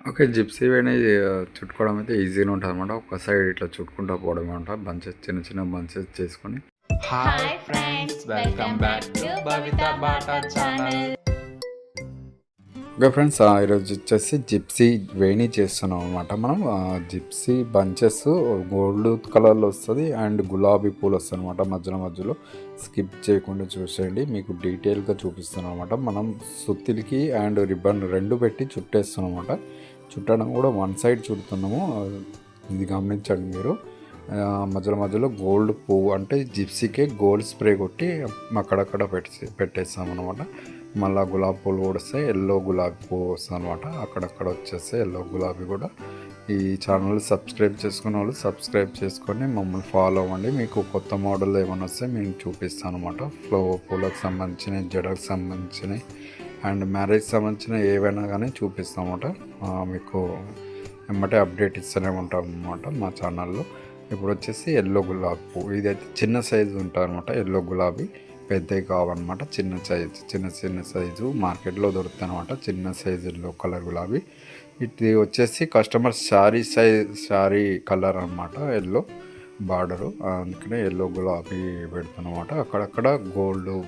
Okay gypsy అనేది చుట్టుకోవడం అయితే ఈజీగా ఉంటుంది అనమాట ఒక సైడ్ ఇట్లా చుట్టుకుంటూ పోవడమే ఉంటుంది బంచెస్ చిన్న చిన్న బంచెస్ చేసుకొని. Hi friends welcome back to Bhavitha Bata channel okay friends ఈరోజు వచ్చేసి జిప్సీ వేణి చేస్తున్నాం అనమాట మనం. జిప్సీ బంచెస్ గోల్డ్ కలర్లో వస్తుంది అండ్ గులాబీ పూలు వస్తుంది అనమాట మధ్యలో మధ్యలో. స్కిప్ చేయకుండా చూసేయండి. మీకు డీటెయిల్గా చూపిస్తున్నాం అనమాట మనం సుత్తిలికి అండ్ రిబ్బన్ రెండు పెట్టి చుట్టేస్తున్నాం అనమాట చుట్టడం కూడా వన్ సైడ్ చుడుతున్నాము. ఇది గమనించండి మీరు. మధ్యలో మధ్యలో గోల్డ్ పువ్వు అంటే జిప్సీకే గోల్డ్ స్ప్రే కొట్టి అక్కడక్కడ పెట్టి పెట్టేస్తాం అనమాట మళ్ళీ గులాబీ పూలు కూడా వస్తాయి. ఎల్లో గులాబీ పువ్వు వస్తుంది అనమాట అక్కడక్కడ వచ్చేస్తాయి ఎల్లో గులాబీ కూడా. ఈ ఛానల్ సబ్స్క్రైబ్ చేసుకున్న వాళ్ళు సబ్స్క్రైబ్ చేసుకొని మమ్మల్ని ఫాలో అవ్వండి. మీకు కొత్త మోడల్ ఏమైనా వస్తే మేము చూపిస్తాను అనమాట ఫ్లో పూలకు సంబంధించిన జడకు సంబంధించినవి. అండ్ మ్యారేజ్ సంబంధించిన ఏవైనా కానీ చూపిస్తాం మీకు వెంబటే అప్డేట్ ఇస్తూనే ఉంటాం అనమాట మా ఛానల్లో. ఇప్పుడు వచ్చేసి ఎల్లో గులాబీ పువ్వు. ఇదైతే చిన్న సైజు ఉంటుంది అనమాట ఎల్లో గులాబీ పెద్దవి కావన్నమాట. చిన్న సైజు చిన్న చిన్న సైజు మార్కెట్లో దొరుకుతాయి అనమాట చిన్న సైజు ఎల్లో కలర్ గులాబీ. ఇది వచ్చేసి customer sari size sari colour అనమాట ఎల్లో. బార్డరు. అందుకనే ఎల్లో గులాబీ పెడుతున్నమాట. అక్కడక్కడ గోల్డ్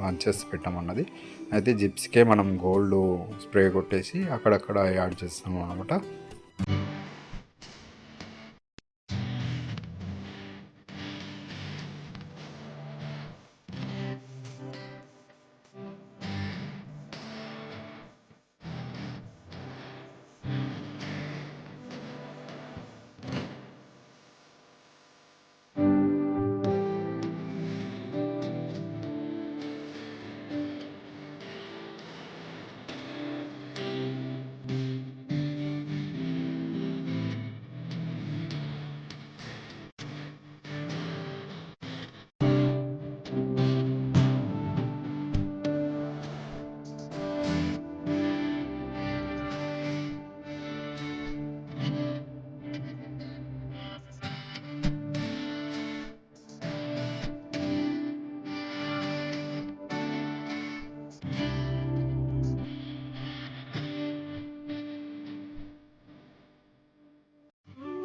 బంచెస్ పెట్టామన్నది. అయితే జిప్స్కే మనం గోల్డ్ స్ప్రే కొట్టేసి అక్కడక్కడ యాడ్ చేస్తాం అనమాట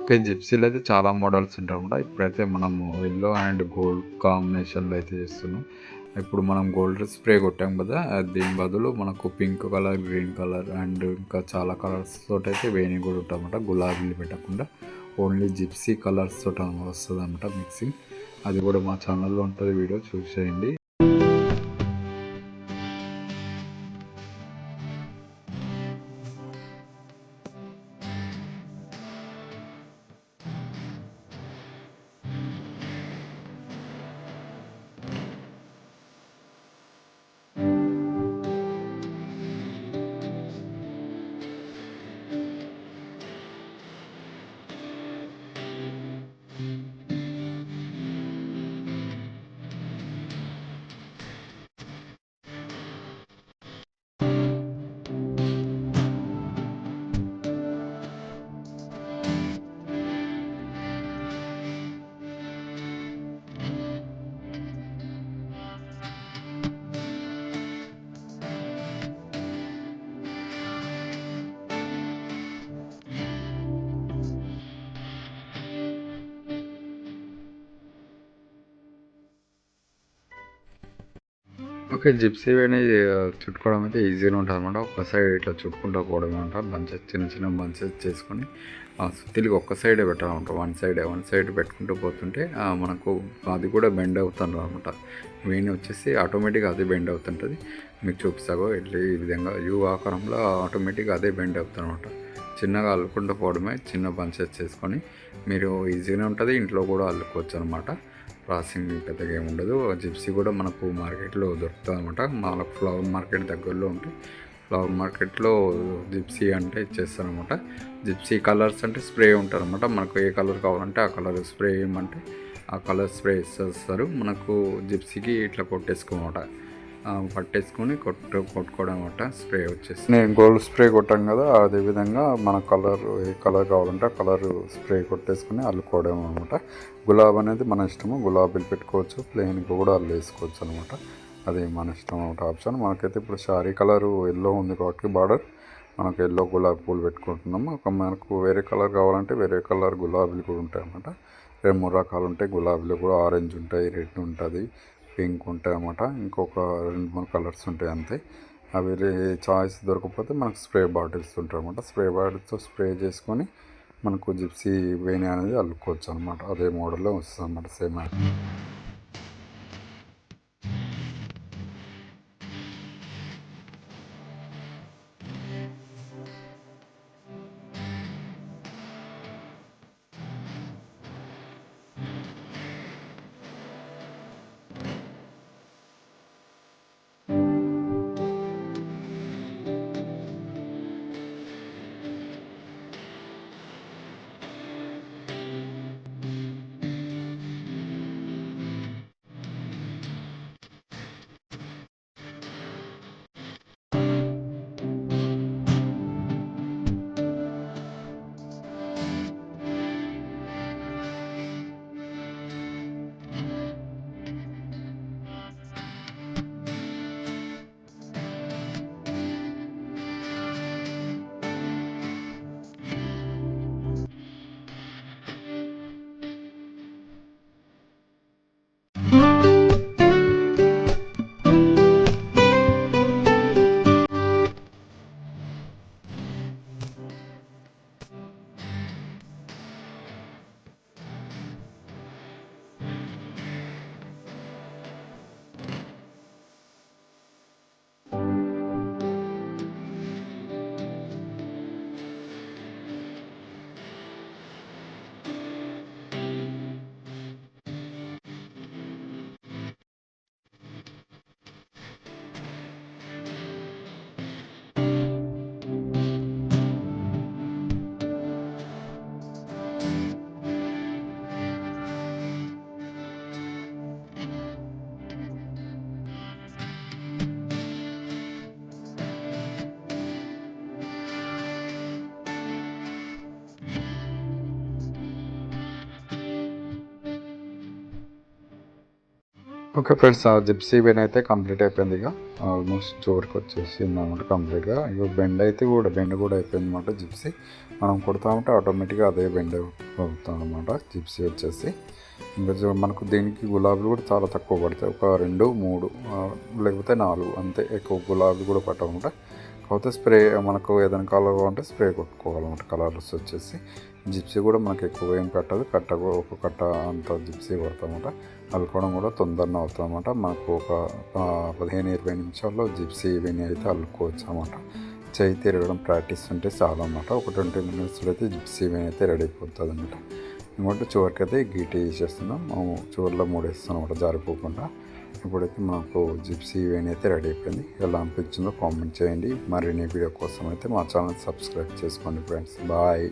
ఓకే జిప్సీలో అయితే చాలా మోడల్స్ ఉంటాయి అన్నమాట ఇప్పుడైతే మనము ఎల్లో అండ్ గోల్డ్ కాంబినేషన్లో అయితే చేస్తున్నాం. ఇప్పుడు మనం గోల్డ్ స్ప్రే కొట్టాం కదా దీని బదులు మనకు pink colour green colour and ఇంకా చాలా కలర్స్ తోటి అయితే వేణి కూడా ఉంటుంది గులాబీలు పెట్టకుండా. ఓన్లీ జిప్సీ కలర్స్ తోట వస్తుంది అనమాట మిక్సింగ్ అది కూడా మా ఛానల్లో ఉంటుంది వీడియో చూసేయండి. ఓకే జిప్సీ అనేది చుట్టుకోవడం అయితే ఈజీగా ఉంటుంది అనమాట ఒక సైడ్ ఇట్లా చుట్టుకుంటూ పోవడం అనమాట బంచెస్ చిన్న చిన్న బంచెస్ చేసుకొని ఆ, ఒక్క సైడే పెట్టాలన్నమాట. వన్ సైడ్ వన్ సైడ్ పెట్టుకుంటూ పోతుంటే మనకు అది కూడా బెండ్ అవుతుంది అనమాట మెయిన్ వచ్చేసి ఆటోమేటిక్గా అదే బెండ్ అవుతుంటుంది. మీకు చూపిస్తాగో ఇట్లా ఈ విధంగా యూ ఆకారంలో ఆటోమేటిక్గా అదే బెండ్ అవుతుంది అనమాట చిన్నగా అల్లుకుంటూ పోవడమే చిన్న బంచెస్ చేసుకొని మీరు ఈజీగానే ఉంటుంది ఇంట్లో కూడా అల్లుకోవచ్చు అనమాట ప్రాసెసింగ్ పెద్దగా ఏమి ఉండదు. జిప్సీ కూడా మనకు మార్కెట్లో దొరుకుతుంది అనమాట మనకు ఫ్లవర్ మార్కెట్ దగ్గరలో ఉంటే ఫ్లవర్ మార్కెట్లో జిప్సీ అంటే ఇచ్చేస్తారనమాట జిప్సీ కలర్స్ అంటే స్ప్రే ఉంటుంది అనమాట మనకు ఏ కలర్ కావాలంటే ఆ కలర్ స్ప్రే ఏమంటే ఆ కలర్ స్ప్రే ఇస్తారు. మనకు జిప్సీకి ఇట్లా కొట్టేసుకోమాట పట్టేసుకొని కొట్టు కొట్టుకోవడం అనమాట స్ప్రే వచ్చేసి నేను గోల్డ్ స్ప్రే కొట్టాం కదా అదే విధంగా మన కలర్ ఏ కలర్ కావాలంటే ఆ కలర్ స్ప్రే కొట్టేసుకొని అల్లుకోవడం అనమాట. గులాబీ అనేది మన ఇష్టము గులాబీలు పెట్టుకోవచ్చు ప్లెయిన్ కూడా అల్లు వేసుకోవచ్చు అనమాట. అది మన ఇష్టం అనమాట ఆప్షన్. మనకైతే ఇప్పుడు శారీ కలరు ఎల్లో ఉంది కాబట్టి బార్డర్. మనకు ఎల్లో గులాబీ పూలు పెట్టుకుంటున్నాము. ఒక మనకు వేరే కలర్ కావాలంటే వేరే కలర్ గులాబీలు కూడా ఉంటాయి అన్నమాట. రెండు మూడు రకాలు ఉంటాయి. గులాబీలు కూడా ఆరెంజ్ ఉంటాయి రెడ్ ఉంటుంది పింక్ ఉంటాయి అన్నమాట ఇంకొక రెండు మూడు కలర్స్ ఉంటాయి అంతే. అవి చాయిస్ దొరకకపోతే మనకు స్ప్రే బాటిల్స్ ఉంటాయి అన్నమాట స్ప్రే బాటిల్స్తో స్ప్రే చేసుకొని మనకు జిప్సీ వేణి అనేది అల్లుకోవచ్చు అనమాట అదే మోడల్లో వస్తుంది అన్నమాట సేమ్ ఓకే ఫ్రెండ్స్ ఆ జిప్సీ బెండ్ అయితే కంప్లీట్ అయిపోయింది ఇక. ఆల్మోస్ట్ చివరికి వచ్చేసింది అనమాట కంప్లీట్గా. ఇక బెండ్ అయితే కూడా బెండ్ కూడా అయిపోయింది అనమాట జిప్సీ మనం కొడతా ఉంటే ఆటోమేటిక్గా అదే బెండ్ అవుతాం అనమాట జిప్సీ వచ్చేసి. ఇంకా మనకు దీనికి గులాబీలు కూడా చాలా తక్కువ పడతాయి. ఒక రెండు మూడు లేకపోతే నాలుగు అంతే ఎక్కువ గులాబీ కూడా పట్టమన్నమాట కాకపోతే స్ప్రే మనకు ఏదైనా కలర్ కావాలంటే స్ప్రే కొట్టుకోవాలన్నమాట కలర్స్ వచ్చేసి. జిప్సీ కూడా మనకి ఎక్కువ ఏం కట్టదు. కట్ట కూడా ఒక కట్ట అంత జిప్సీ పడతామన్నమాట అల్లుకోవడం కూడా తొందరగా అవుతుందన్నమాట. మనకు ఒక పదిహేను ఇరవై నిమిషాల్లో జిప్సీ విని అయితే అల్లుకోవచ్చు అన్నమాట చేయి తిరగడం ప్రాక్టీస్ ఉంటే చాలా అన్నమాట ఒక ట్వంటీ మినిట్స్లో అయితే జిప్సీ విని అయితే రెడీ అయిపోతుంది అనమాట ఇంకోటి చివరికి అయితే గీటీ వేసేస్తున్నాం మేము చివరిలో మూడు వేస్తున్నాం అనమాట జారిపోకుండా. ఇప్పుడైతే మనకు జిప్సీ వేణి అయితే రెడీ అయిపోయింది. ఎలా అనిపించిందో కామెంట్ చేయండి. మరిన్ని వీడియో కోసం అయితే మా ఛానల్ సబ్స్క్రైబ్ చేసుకోండి ఫ్రెండ్స్. బాయ్.